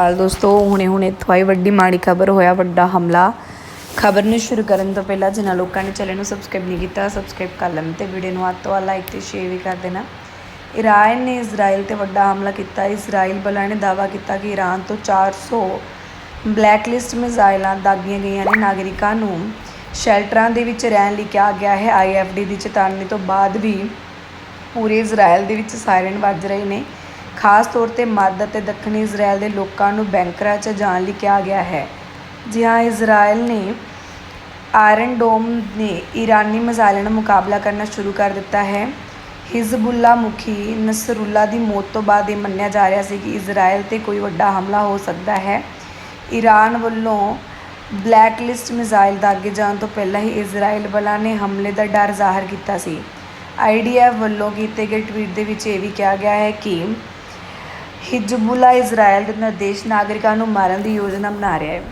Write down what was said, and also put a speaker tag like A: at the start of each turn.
A: ਹਾਲ ਦੋਸਤੋ ਹੁਣੇ ਹੁਣੇ ਇੱਥੋਂ ਵੱਡੀ ਮਾੜੀ ਖਬਰ, ਹੋਇਆ ਵੱਡਾ ਹਮਲਾ। ਖਬਰ ਨੂੰ ਸ਼ੁਰੂ ਕਰਨ ਤੋਂ ਪਹਿਲਾਂ ਜਿਨ੍ਹਾਂ ਲੋਕਾਂ ਨੇ ਚੈਨਲ ਨੂੰ ਸਬਸਕ੍ਰਾਈਬ ਨਹੀਂ ਕੀਤਾ ਸਬਸਕ੍ਰਾਈਬ ਕਰ ਲੈਣ ਤੇ ਵੀਡੀਓ ਨੂੰ ਵੱਧ ਤੋਂ ਵੱਧ ਲਾਈਕ ਤੇ ਸ਼ੇਅਰ ਵੀ ਕਰ ਦੇਣਾ। ਇਰਾਨ ਨੇ ਇਜ਼ਰਾਈਲ ਤੇ ਵੱਡਾ ਹਮਲਾ ਕੀਤਾ। ਇਜ਼ਰਾਈਲ ਬਲਾਂ ਨੇ ਦਾਅਵਾ ਕੀਤਾ ਕਿ ਇਰਾਨ ਤੋਂ 400 ਬਲੈਕਲਿਸਟ ਮਿਜ਼ਾਈਲਾਂ ਦਾਗੀਆਂ ਗਈਆਂ ਨੇ ਨਾਗਰਿਕਾਂ ਨੂੰ। ਸ਼ੈਲਟਰਾਂ ਦੇ ਵਿੱਚ ਰਹਿਣ ਲਈ ਕਿਹਾ ਗਿਆ ਹੈ। ਆਈਐਫਡੀ ਦੀ ਚੇਤਾਵਨੀ ਤੋਂ ਬਾਅਦ ਵੀ ਪੂਰੇ ਇਜ਼ਰਾਈਲ ਦੇ ਵਿੱਚ ਸਾਇਰਨ ਵੱਜ ਰਹੇ ਨੇ। ਖਾਸ ਤੌਰ ਤੇ ਮੱਧ ਅਤੇ ਦੱਖਣੀ ਇਜ਼ਰਾਈਲ ਦੇ ਲੋਕਾਂ ਨੂੰ ਬੈਂਕਰਾਂ 'ਚ ਜਾਣ ਲਈ ਕਿਹਾ ਗਿਆ ਹੈ। ਜੀ ਹਾਂ ਇਜ਼ਰਾਈਲ ਨੇ ਆਇਰਨ ਡੋਮ ਨੇ ਈਰਾਨੀ ਮਿਜ਼ਾਈਲਾਂ ਨਾਲ ਮੁਕਾਬਲਾ ਕਰਨਾ ਸ਼ੁਰੂ ਕਰ ਦਿੱਤਾ ਹੈ। ਹਿਜ਼ਬੁੱਲਾ ਮੁਖੀ ਨਸਰੁੱਲਾ ਦੀ ਮੌਤ ਤੋਂ ਬਾਅਦ ਇਹ ਮੰਨਿਆ ਜਾ ਰਿਹਾ ਸੀ ਕਿ ਇਜ਼ਰਾਈਲ ਤੇ ਕੋਈ ਵੱਡਾ ਹਮਲਾ ਹੋ ਸਕਦਾ ਹੈ। ਈਰਾਨ ਵੱਲੋਂ ਬਲੈਕ ਲਿਸਟ ਮਿਜ਼ਾਈਲ ਦਾਗੇ ਜਾਣ ਤੋਂ ਪਹਿਲਾਂ ਹੀ ਇਜ਼ਰਾਈਲ ਬਲਾਂ ਨੇ ਹਮਲੇ ਦਾ ਡਰ ਜ਼ਾਹਰ ਕੀਤਾ ਸੀ। ਆਈਡੀਐਫ ਵੱਲੋਂ ਕੀਤੇ ਗਏ ਟਵੀਟ ਦੇ ਵਿੱਚ ਇਹ ਵੀ ਕਿਹਾ ਗਿਆ ਹੈ ਕਿ ਹਿਜ਼ਬੁੱਲਾ ਇਜ਼ਰਾਈਲ ਦੇ ਨਿਰਦੇਸ਼ ਨਾਗਰਿਕਾਂ ਨੂੰ ਮਾਰਨ ਦੀ ਯੋਜਨਾ ਬਣਾ ਰਿਹਾ ਹੈ।